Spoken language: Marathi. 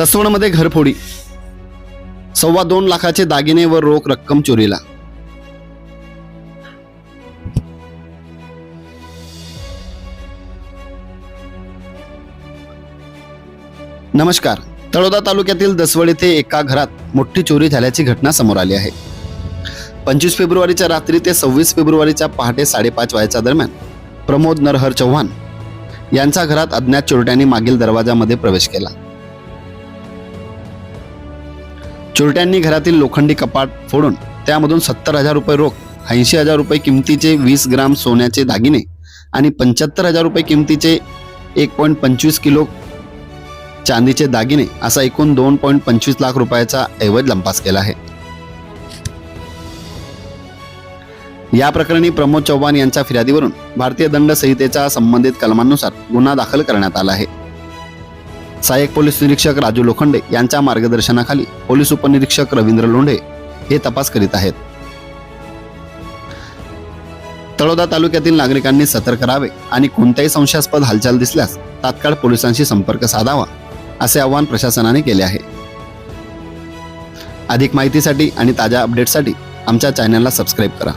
दसवणमध्ये घरफोडी. सव्वा दोन लाखाचे दागिने व रोख रक्कम चोरीला. नमस्कार. तळोदा तालुक्यातील दसवड येथे एका घरात मोठी चोरी झाल्याची घटना समोर आली आहे. पंचवीस फेब्रुवारीच्या रात्री ते सव्वीस फेब्रुवारीच्या पहाटे साडेपाच वाजेच्या दरम्यान प्रमोद नरहर चव्हाण यांच्या घरात अज्ञात चोरट्यांनी मागील दरवाजामध्ये प्रवेश केला. चोरट्यांनी घरातील लोखंडी कपाट फोडून त्यामधून सत्तर हजार रुपये रोख ऐंशी हजार रुपये किमतीचे वीस ग्राम सोन्याचे दागिने आणि पंच्याहत्तर हजार रुपये किमतीचे एक पॉईंट पंचवीस किलो चांदीचे दागिने असा एकूण दोन पॉईंट पंचवीस लाख रुपयाचा ऐवज लंपास केला आहे. या प्रकरणी प्रमोद चव्हाण यांच्या फिर्यादीवरून भारतीय दंड संहितेच्या संबंधित कलमांनुसार गुन्हा दाखल करण्यात आला आहे. सहाय्यक पोलीस निरीक्षक राजू लोखंडे यांच्या मार्गदर्शनाखाली पोलीस उपनिरीक्षक रवींद्र लोंढे हे तपास करीत आहेत. तळोदा तालुक्यातील नागरिकांनी सतर्क राहावे आणि कोणत्याही संशयास्पद हालचाल दिसल्यास तात्काळ पोलिसांशी संपर्क साधावा असे आवाहन प्रशासनाने केले आहे. अधिक माहितीसाठी आणि ताज्या अपडेटसाठी आमच्या चॅनलला सबस्क्राईब करा.